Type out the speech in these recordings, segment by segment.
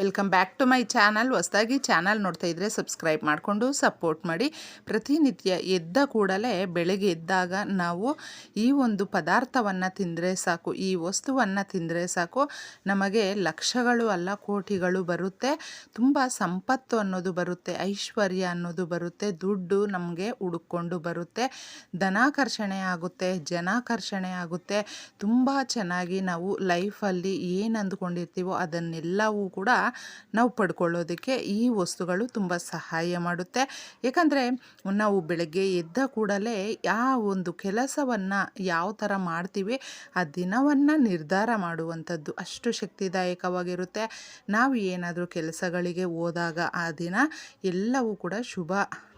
Welcome back to my channel ಹೊಸದಾಗಿ channel ನೋಡ್ತಾ ಇದ್ದರೆ ಸಬ್ಸ್ಕ್ರೈಬ್ ಮಾಡಿಕೊಂಡು ಸಪೋರ್ಟ್ ಮಾಡಿ. ಪ್ರತಿನಿತ್ಯ ಎದ್ದ ಕೂಡಲೇ ಬೆಳಗ್ಗೆ ಎದ್ದಾಗ ನಾವು ಈ ಒಂದು ಪದಾರ್ಥವನ್ನು ತಿಂದರೆ ಸಾಕು, ಈ ವಸ್ತುವನ್ನು ತಿಂದರೆ ಸಾಕು. ನಮಗೆ ಲಕ್ಷಗಳು ಅಲ್ಲ ಕೋಟಿಗಳು ಬರುತ್ತೆ. ತುಂಬ ಸಂಪತ್ತು ಅನ್ನೋದು ಬರುತ್ತೆ, ಐಶ್ವರ್ಯ ಅನ್ನೋದು ಬರುತ್ತೆ, ದುಡ್ಡು ನಮಗೆ ಹುಡುಕೊಂಡು ಬರುತ್ತೆ. ಧನಾಕರ್ಷಣೆ ಆಗುತ್ತೆ, ಜನಾಕರ್ಷಣೆ ಆಗುತ್ತೆ. ತುಂಬ ಚೆನ್ನಾಗಿ ನಾವು ಲೈಫಲ್ಲಿ ಏನು ಅಂದ್ಕೊಂಡಿರ್ತೀವೋ ಅದನ್ನೆಲ್ಲವೂ ಕೂಡ ನಾವು ಪಡ್ಕೊಳ್ಳೋದಕ್ಕೆ ಈ ವಸ್ತುಗಳು ತುಂಬ ಸಹಾಯ ಮಾಡುತ್ತೆ. ಏಕೆಂದರೆ ನಾವು ಬೆಳಗ್ಗೆ ಎದ್ದ ಕೂಡಲೇ ಆ ಒಂದು ಕೆಲಸವನ್ನು ಯಾವ ಥರ ಮಾಡ್ತೀವಿ, ಆ ದಿನವನ್ನು ನಿರ್ಧಾರ ಮಾಡುವಂಥದ್ದು ಅಷ್ಟು ಶಕ್ತಿದಾಯಕವಾಗಿರುತ್ತೆ. ನಾವು ಏನಾದರೂ ಕೆಲಸಗಳಿಗೆ ಹೋದಾಗ ಆ ದಿನ ಎಲ್ಲವೂ ಕೂಡ ಶುಭ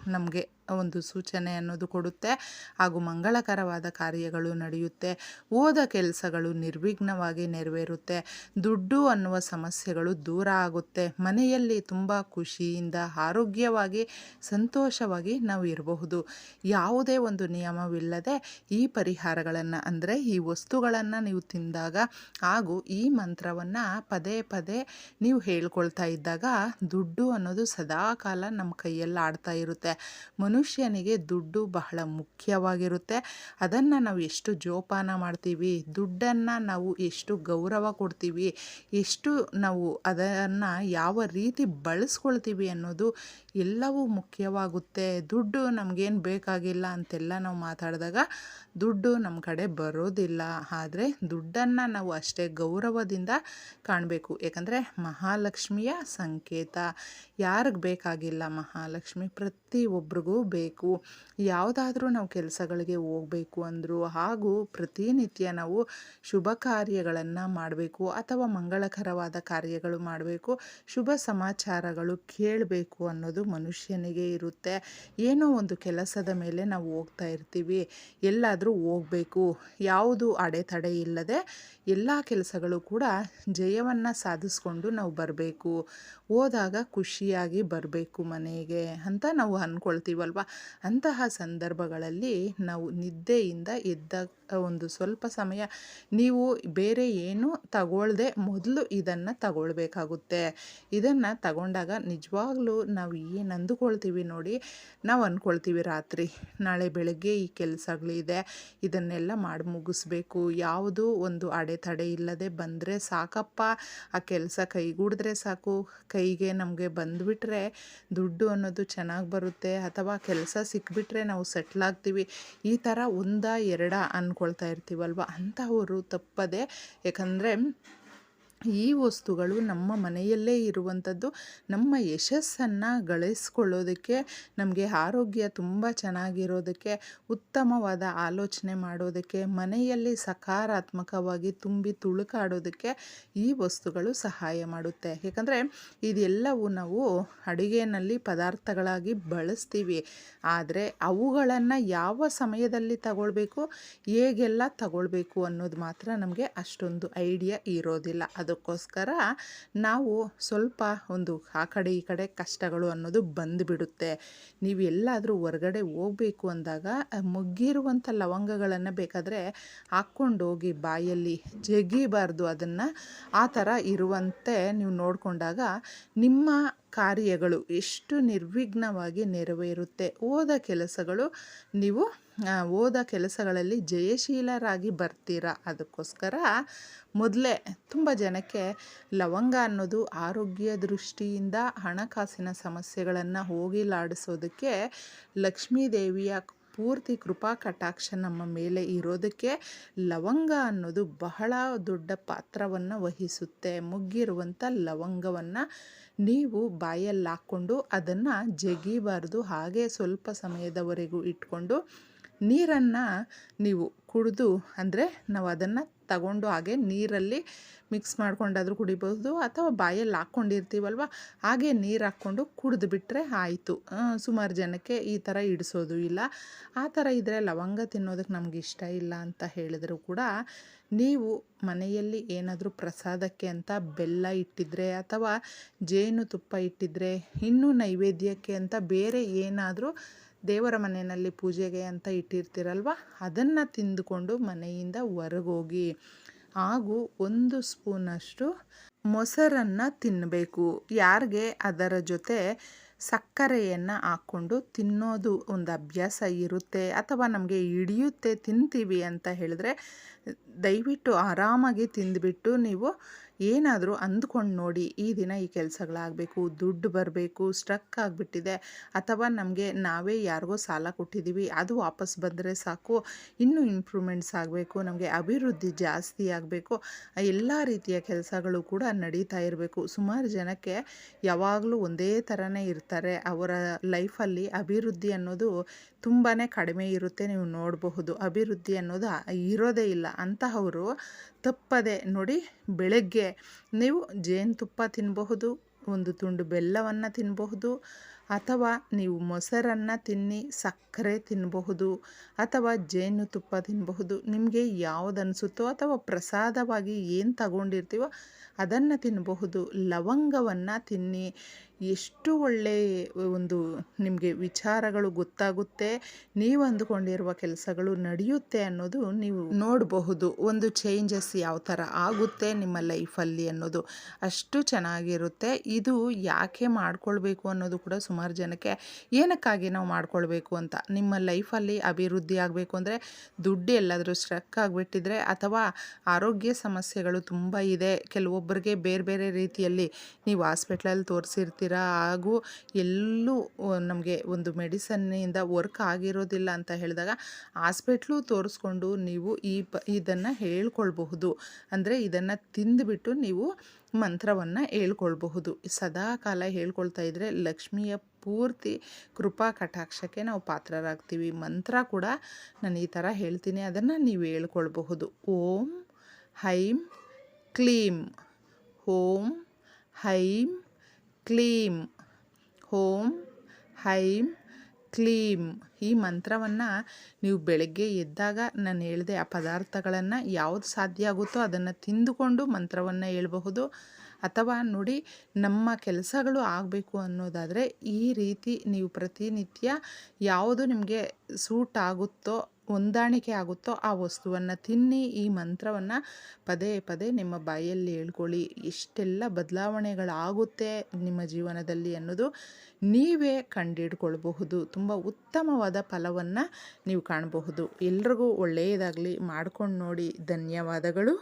ನಮಗೆ ಒಂದು ಸೂಚನೆ ಅನ್ನೋದು ಕೊಡುತ್ತೆ. ಹಾಗೂ ಮಂಗಳಕರವಾದ ಕಾರ್ಯಗಳು ನಡೆಯುತ್ತೆ. ಓದ ಕೆಲಸಗಳು ನಿರ್ವಿಘ್ನವಾಗಿ ನೆರವೇರುತ್ತೆ. ದುಡ್ಡು ಅನ್ನುವ ಸಮಸ್ಯೆಗಳು ದೂರ ಆಗುತ್ತೆ. ಮನೆಯಲ್ಲಿ ತುಂಬ ಖುಷಿಯಿಂದ, ಆರೋಗ್ಯವಾಗಿ, ಸಂತೋಷವಾಗಿ ನಾವು ಇರಬಹುದು. ಯಾವುದೇ ಒಂದು ನಿಯಮವಿಲ್ಲದೆ ಈ ಪರಿಹಾರಗಳನ್ನು, ಅಂದರೆ ಈ ವಸ್ತುಗಳನ್ನು ನೀವು ತಿಂದಾಗ ಹಾಗೂ ಈ ಮಂತ್ರವನ್ನು ಪದೇ ಪದೇ ನೀವು ಹೇಳ್ಕೊಳ್ತಾ ಇದ್ದಾಗ ದುಡ್ಡು ಅನ್ನೋದು ಸದಾಕಾಲ ನಮ್ಮ ಕೈಯಲ್ಲಿ ಆಡ್ತಾ ಇರುತ್ತೆ ಮನುಷ್ಯನಿಗೆ ದುಡ್ಡು ಬಹಳ ಮುಖ್ಯವಾಗಿರುತ್ತೆ. ಅದನ್ನು ನಾವು ಎಷ್ಟು ಜೋಪಾನ ಮಾಡ್ತೀವಿ, ದುಡ್ಡನ್ನು ನಾವು ಎಷ್ಟು ಗೌರವ ಕೊಡ್ತೀವಿ, ಎಷ್ಟು ನಾವು ಅದನ್ನು ಯಾವ ರೀತಿ ಬಳಸ್ಕೊಳ್ತೀವಿ ಅನ್ನೋದು ಎಲ್ಲವೂ ಮುಖ್ಯವಾಗುತ್ತೆ. ದುಡ್ಡು ನಮಗೇನು ಬೇಕಾಗಿಲ್ಲ ಅಂತೆಲ್ಲ ನಾವು ಮಾತಾಡಿದಾಗ ದುಡ್ಡು ನಮ್ಮ ಕಡೆ ಬರೋದಿಲ್ಲ. ಆದರೆ ದುಡ್ಡನ್ನು ನಾವು ಅಷ್ಟೇ ಗೌರವದಿಂದ ಕಾಣಬೇಕು. ಯಾಕಂದರೆ ಮಹಾಲಕ್ಷ್ಮಿಯ ಸಂಕೇತ. ಯಾರಿಗೆ ಬೇಕಾಗಿಲ್ಲ ಮಹಾಲಕ್ಷ್ಮಿ? ಪ್ರತಿಯೊಬ್ಬರಿಗೂ ಬೇಕು. ಯಾವುದಾದ್ರೂ ನಾವು ಕೆಲಸಗಳಿಗೆ ಹೋಗಬೇಕು ಅಂದರೂ ಹಾಗೂ ಪ್ರತಿನಿತ್ಯ ನಾವು ಶುಭ ಕಾರ್ಯಗಳನ್ನು ಮಾಡಬೇಕು ಅಥವಾ ಮಂಗಳಕರವಾದ ಕಾರ್ಯಗಳು ಮಾಡಬೇಕು, ಶುಭ ಸಮಾಚಾರಗಳು ಕೇಳಬೇಕು ಅನ್ನೋದು ಮನುಷ್ಯನಿಗೆ ಇರುತ್ತೆ. ಏನೋ ಒಂದು ಕೆಲಸದ ಮೇಲೆ ನಾವು ಹೋಗ್ತಾ ಇರ್ತೀವಿ. ಎಲ್ಲಾದರೂ ಹೋಗಬೇಕು. ಯಾವುದು ಅಡೆತಡೆ ಇಲ್ಲದೆ ಎಲ್ಲ ಕೆಲಸಗಳು ಕೂಡ ಜಯವನ್ನು ಸಾಧಿಸ್ಕೊಂಡು ನಾವು ಬರಬೇಕು. ಹೋದಾಗ ಖುಷಿಯಾಗಿ ಬರಬೇಕು ಮನೆಗೆ ಅಂತ ನಾವು ಅಂದ್ಕೊಳ್ತೀವಲ್ವ ಅಂತಹ ಸಂದರ್ಭಗಳಲ್ಲಿ ನಾವು ನಿದ್ದೆಯಿಂದ ಎದ್ದ ಒಂದು ಸ್ವಲ್ಪ ಸಮಯ ನೀವು ಬೇರೆ ಏನೂ ತಗೊಳ್ಳದೆ ಮೊದಲು ಇದನ್ನು ತಗೊಳ್ಬೇಕಾಗುತ್ತೆ. ಇದನ್ನು ತಗೊಂಡಾಗ ನಿಜವಾಗ್ಲೂ ನಾವು ಏನು ಅಂದುಕೊಳ್ತೀವಿ ನೋಡಿ, ನಾವು ಅಂದ್ಕೊಳ್ತೀವಿ ರಾತ್ರಿ, ನಾಳೆ ಬೆಳಗ್ಗೆ ಈ ಕೆಲಸಗಳಿದೆ ಇದನ್ನೆಲ್ಲ ಮಾಡಿ ಮುಗಿಸ್ಬೇಕು, ಯಾವುದು ಒಂದು ಅಡೆತಡೆ ಇಲ್ಲದೆ ಬಂದರೆ ಸಾಕಪ್ಪ, ಆ ಕೆಲಸ ಕೈಗೂಡಿದ್ರೆ ಸಾಕು, ಕೈಗೆ ನಮಗೆ ಬಂದುಬಿಟ್ರೆ ದುಡ್ಡು ಅನ್ನೋದು ಚೆನ್ನಾಗಿ ಬರುತ್ತೆ. ಅಥವಾ ಕೆಲಸ ಸಿಕ್ಬಿಟ್ರೆ ನಾವು ಸೆಟ್ಲ್ ಆಗ್ತೀವಿ. ಈ ಥರ ಒಂದ ಎರಡ ಅಂದ್ಕೊಳ್ತಾ ಇರ್ತೀವಲ್ವ? ಅಂಥವರು ತಪ್ಪದೆ. ಯಾಕಂದರೆ ಈ ವಸ್ತುಗಳು ನಮ್ಮ ಮನೆಯಲ್ಲೇ ಇರುವಂಥದ್ದು, ನಮ್ಮ ಯಶಸ್ಸನ್ನು ಗಳಿಸ್ಕೊಳ್ಳೋದಕ್ಕೆ, ನಮಗೆ ಆರೋಗ್ಯ ತುಂಬ ಚೆನ್ನಾಗಿರೋದಕ್ಕೆ, ಉತ್ತಮವಾದ ಆಲೋಚನೆ ಮಾಡೋದಕ್ಕೆ, ಮನೆಯಲ್ಲಿ ಸಕಾರಾತ್ಮಕವಾಗಿ ತುಂಬಿ ತುಳುಕಾಡೋದಕ್ಕೆ ಈ ವಸ್ತುಗಳು ಸಹಾಯ ಮಾಡುತ್ತೆ. ಯಾಕಂದರೆ ಇದೆಲ್ಲವೂ ನಾವು ಅಡುಗೆಯಲ್ಲಿ ಪದಾರ್ಥಗಳಾಗಿ ಬಳಸ್ತೀವಿ. ಆದರೆ ಅವುಗಳನ್ನು ಯಾವ ಸಮಯದಲ್ಲಿ ತಗೊಳ್ಬೇಕು, ಹೇಗೆಲ್ಲ ತಗೊಳ್ಬೇಕು ಅನ್ನೋದು ಮಾತ್ರ ನಮಗೆ ಅಷ್ಟೊಂದು ಐಡಿಯಾ ಇರೋದಿಲ್ಲ. ಅದಕ್ಕೋಸ್ಕರ ನಾವು ಸ್ವಲ್ಪ ಒಂದು ಆ ಕಡೆ ಈ ಕಡೆ ಕಷ್ಟಗಳು ಅನ್ನೋದು ಬಂದುಬಿಡುತ್ತೆ. ನೀವು ಎಲ್ಲಾದರೂ ಹೊರಗಡೆ ಹೋಗಬೇಕು ಅಂದಾಗ ಮುಗ್ಗಿರುವಂಥ ಲವಂಗಗಳನ್ನು ಬೇಕಾದರೆ ಹಾಕ್ಕೊಂಡೋಗಿ ಬಾಯಲ್ಲಿ ಜಗಿಬಾರ್ದು ಅದನ್ನು ಆ ಥರ ಇರುವಂತೆ ನೀವು ನೋಡಿಕೊಂಡಾಗ ನಿಮ್ಮ ಕಾರ್ಯಗಳು ಎಷ್ಟು ನಿರ್ವಿಘ್ನವಾಗಿ ನೆರವೇರುತ್ತೆ. ಓದ ಕೆಲಸಗಳು, ನೀವು ಓದ ಕೆಲಸಗಳಲ್ಲಿ ಜಯಶೀಲರಾಗಿ ಬರ್ತೀರಾ. ಅದಕ್ಕೋಸ್ಕರ ಮೊದಲೇ ತುಂಬ ಜನಕ್ಕೆ ಲವಂಗ ಅನ್ನೋದು ಆರೋಗ್ಯ ದೃಷ್ಟಿಯಿಂದ ಹಣಕಾಸಿನ ಸಮಸ್ಯೆಗಳನ್ನು ಹೋಗಿಲಾಡಿಸೋದಕ್ಕೆ ಲಕ್ಷ್ಮೀದೇವಿಯ ಪೂರ್ತಿ ಕೃಪಾ ಕಟಾಕ್ಷ ನಮ್ಮ ಮೇಲೆ ಇರೋದಕ್ಕೆ ಲವಂಗ ಅನ್ನೋದು ಬಹಳ ದೊಡ್ಡ ಪಾತ್ರವನ್ನು ವಹಿಸುತ್ತೆ. ಮುಗ್ಗಿರುವಂಥ ಲವಂಗವನ್ನು ನೀವು ಬಾಯಲ್ಲಿ ಹಾಕ್ಕೊಂಡು ಅದನ್ನು ಜಗಿಬಾರ್ದು. ಹಾಗೆ ಸ್ವಲ್ಪ ಸಮಯದವರೆಗೂ ಇಟ್ಕೊಂಡು ನೀರನ್ನು ನೀವು ಕುಡಿದು, ಅಂದರೆ ನಾವು ಅದನ್ನು ತಗೊಂಡು ಹಾಗೆ ನೀರಲ್ಲಿ ಮಿಕ್ಸ್ ಮಾಡ್ಕೊಂಡಾದರೂ ಕುಡಿಬೋದು ಅಥವಾ ಬಾಯಲ್ಲಿ ಹಾಕ್ಕೊಂಡಿರ್ತೀವಲ್ವ, ಹಾಗೆ ನೀರು ಹಾಕ್ಕೊಂಡು ಕುಡಿದು ಬಿಟ್ಟರೆ ಆಯಿತು. ಸುಮಾರು ಜನಕ್ಕೆ ಈ ಥರ ಇಡಿಸೋದು ಇಲ್ಲ. ಆ ಥರ ಇದ್ದರೆ ಲವಂಗ ತಿನ್ನೋದಕ್ಕೆ ನಮ್ಗೆ ಇಷ್ಟ ಇಲ್ಲ ಅಂತ ಹೇಳಿದ್ರು ಕೂಡ, ನೀವು ಮನೆಯಲ್ಲಿ ಏನಾದರೂ ಪ್ರಸಾದಕ್ಕೆ ಅಂತ ಬೆಲ್ಲ ಇಟ್ಟಿದ್ರೆ ಅಥವಾ ಜೇನು ತುಪ್ಪ ಇಟ್ಟಿದ್ರೆ, ಇನ್ನೂ ನೈವೇದ್ಯಕ್ಕೆ ಅಂತ ಬೇರೆ ಏನಾದರೂ ದೇವರ ಮನೆಯಲ್ಲಿ ಪೂಜೆಗೆ ಅಂತ ಇಟ್ಟಿರ್ತೀರಲ್ವ? ಅದನ್ನು ತಿಂದುಕೊಂಡು ಮನೆಯಿಂದ ಹೊರಗೋಗಿ, ಹಾಗೂ ಒಂದು ಸ್ಪೂನಷ್ಟು ಮೊಸರನ್ನು ತಿನ್ನಬೇಕು ಯಾರಿಗೆ? ಅದರ ಜೊತೆ ಸಕ್ಕರೆಯನ್ನು ಹಾಕ್ಕೊಂಡು ತಿನ್ನೋದು ಒಂದು ಅಭ್ಯಾಸ ಇರುತ್ತೆ, ಅಥವಾ ನಮಗೆ ಹಿಡಿಯುತ್ತೆ ತಿಂತೀವಿ ಅಂತ ಹೇಳಿದ್ರೆ ದಯವಿಟ್ಟು ಆರಾಮಾಗಿ ತಿಂದುಬಿಟ್ಟು ನೀವು ಏನಾದರೂ ಅಂದ್ಕೊಂಡು ನೋಡಿ. ಈ ದಿನ ಈ ಕೆಲಸಗಳಾಗಬೇಕು, ದುಡ್ಡು ಬರಬೇಕು, ಸ್ಟ್ರಕ್ ಆಗಿಬಿಟ್ಟಿದೆ. ಅಥವಾ ನಮಗೆ ನಾವೇ ಯಾರಿಗೋ ಸಾಲ ಕೊಟ್ಟಿದ್ದೀವಿ ಅದು ವಾಪಸ್ ಬಂದರೆ ಸಾಕು, ಇನ್ನೂ ಇಂಪ್ರೂವ್ಮೆಂಟ್ಸ್ ಆಗಬೇಕು, ನಮಗೆ ಅಭಿವೃದ್ಧಿ ಜಾಸ್ತಿ ಆಗಬೇಕು. ಎಲ್ಲ ರೀತಿಯ ಕೆಲಸಗಳು ಕೂಡ ನಡೀತಾ ಇರಬೇಕು. ಸುಮಾರು ಜನಕ್ಕೆ ಯಾವಾಗಲೂ ಒಂದೇ ಥರನೇ ಇರ್ತಾರೆ. ಅವರ ಲೈಫಲ್ಲಿ ಅಭಿವೃದ್ಧಿ ಅನ್ನೋದು ತುಂಬಾ ಕಡಿಮೆ ಇರುತ್ತೆ, ನೀವು ನೋಡಬಹುದು. ಅಭಿವೃದ್ಧಿ ಅನ್ನೋದು ಇರೋದೇ ಇಲ್ಲ. ಅಂತಹವರು ತಪ್ಪದೆ ನೋಡಿ ಬೆಳಗ್ಗೆ ನೀವು ಜೇನುತುಪ್ಪ ತಿನ್ನಬಹುದು ಒಂದು ತುಂಡು ಬೆಲ್ಲವನ್ನು ತಿನ್ನಬಹುದು ಅಥವಾ ನೀವು ಮೊಸರನ್ನು ತಿನ್ನಿ ಸಕ್ಕರೆ ತಿನ್ನಬಹುದು ಅಥವಾ ಜೇನುತುಪ್ಪ ತಿನ್ನಬಹುದು ನಿಮಗೆ ಯಾವುದು ಅನಿಸುತ್ತೋ ಅಥವಾ ಪ್ರಸಾದವಾಗಿ ಏನು ತಗೊಂಡಿರ್ತೀವೋ ಅದನ್ನು ತಿನ್ನಬಹುದು ಲವಂಗವನ್ನು ತಿನ್ನಿ ಎಷ್ಟು ಒಳ್ಳೆಯ ಒಂದು ನಿಮಗೆ ವಿಚಾರಗಳು ಗೊತ್ತಾಗುತ್ತೆ. ನೀವು ಅಂದುಕೊಂಡಿರುವ ಕೆಲಸಗಳು ನಡೆಯುತ್ತೆ ಅನ್ನೋದು ನೀವು ನೋಡಬಹುದು. ಒಂದು ಚೇಂಜಸ್ ಯಾವ ಥರ ಆಗುತ್ತೆ ನಿಮ್ಮ ಲೈಫಲ್ಲಿ ಅನ್ನೋದು ಅಷ್ಟು ಚೆನ್ನಾಗಿರುತ್ತೆ. ಇದು ಯಾಕೆ ಮಾಡ್ಕೊಳ್ಬೇಕು ಅನ್ನೋದು ಕೂಡ ಸುಮಾರು ಜನಕ್ಕೆ ಏನಕ್ಕಾಗಿ ನಾವು ಮಾಡ್ಕೊಳ್ಬೇಕು ಅಂತ? ನಿಮ್ಮ ಲೈಫಲ್ಲಿ ಅಭಿವೃದ್ಧಿ ಆಗಬೇಕು ಅಂದರೆ ದುಡ್ಡು ಎಲ್ಲಾದರೂ ಸ್ಟ್ರಕ್ ಆಗಿಬಿಟ್ಟಿದ್ರೆ ಅಥವಾ ಆರೋಗ್ಯ ಸಮಸ್ಯೆಗಳು ತುಂಬ ಇದೆ. ಕೆಲವೊಬ್ಬರಿಗೆ ಬೇರೆ ಬೇರೆ ರೀತಿಯಲ್ಲಿ ನೀವು ಹಾಸ್ಪಿಟ್ಲಲ್ಲಿ ತೋರಿಸಿರ್ತೀರ ಹಾಗೂ ಎಲ್ಲೂ ನಮಗೆ ಒಂದು ಮೆಡಿಸನ್ನಿಂದ ವರ್ಕ್ ಆಗಿರೋದಿಲ್ಲ ಅಂತ ಹೇಳಿದಾಗ ಹಾಸ್ಪಿಟ್ಲು ತೋರಿಸ್ಕೊಂಡು ನೀವು ಈ ಪ, ಇದನ್ನು ಹೇಳ್ಕೊಳ್ಬಹುದು. ಅಂದರೆ ಇದನ್ನು ತಿಂದುಬಿಟ್ಟು ನೀವು ಮಂತ್ರವನ್ನು ಹೇಳ್ಕೊಳ್ಬಹುದು. ಸದಾ ಕಾಲ ಹೇಳ್ಕೊಳ್ತಾ ಇದ್ದರೆ ಲಕ್ಷ್ಮಿಯ ಪೂರ್ತಿ ಕೃಪಾ ಕಟಾಕ್ಷಕ್ಕೆ ನಾವು ಪಾತ್ರರಾಗ್ತೀವಿ. ಮಂತ್ರ ಕೂಡ ನಾನು ಈ ಥರ ಹೇಳ್ತೀನಿ, ಅದನ್ನು ನೀವು ಹೇಳ್ಕೊಳ್ಬಹುದು. ಓಂ ಹೈಂ ಕ್ಲೀಂ. ಓಂ ಹೈಂ ಕ್ಲೀಂ ಹೋಮ್, ಹೈಮ್ ಕ್ಲೀಂ ಈ ಮಂತ್ರವನ್ನು ನೀವು ಬೆಳಗ್ಗೆ ಎದ್ದಾಗ ನಾನು ಹೇಳಿದೆ ಆ ಪದಾರ್ಥಗಳನ್ನು ಯಾವುದು ಸಾಧ್ಯ ಆಗುತ್ತೋ ಅದನ್ನು ತಿಂದುಕೊಂಡು ಮಂತ್ರವನ್ನು ಹೇಳ್ಬಹುದು. ಅಥವಾ ನೋಡಿ ನಮ್ಮ ಕೆಲಸಗಳು ಆಗಬೇಕು ಅನ್ನೋದಾದರೆ ಈ ರೀತಿ ನೀವು ಪ್ರತಿನಿತ್ಯ ಯಾವುದು ನಿಮಗೆ ಸೂಟ್ ಆಗುತ್ತೋ ಹೊಂದಾಣಿಕೆ ಆಗುತ್ತೋ ಆ ವಸ್ತುವನ್ನು ತಿನ್ನಿ, ಈ ಮಂತ್ರವನ್ನು ಪದೇ ಪದೇ ನಿಮ್ಮ ಬಾಯಲ್ಲಿ ಹೇಳ್ಕೊಳ್ಳಿ. ಎಷ್ಟೆಲ್ಲ ಬದಲಾವಣೆಗಳಾಗುತ್ತೆ ನಿಮ್ಮ ಜೀವನದಲ್ಲಿ ಅನ್ನೋದು ನೀವೇ ಕಂಡಿಡ್ಕೊಳ್ಬಹುದು. ತುಂಬ ಉತ್ತಮವಾದ ಫಲವನ್ನು ನೀವು ಕಾಣಬಹುದು. ಎಲ್ರಿಗೂ ಒಳ್ಳೆಯದಾಗಲಿ. ಮಾಡ್ಕೊಂಡು ನೋಡಿ. ಧನ್ಯವಾದಗಳು.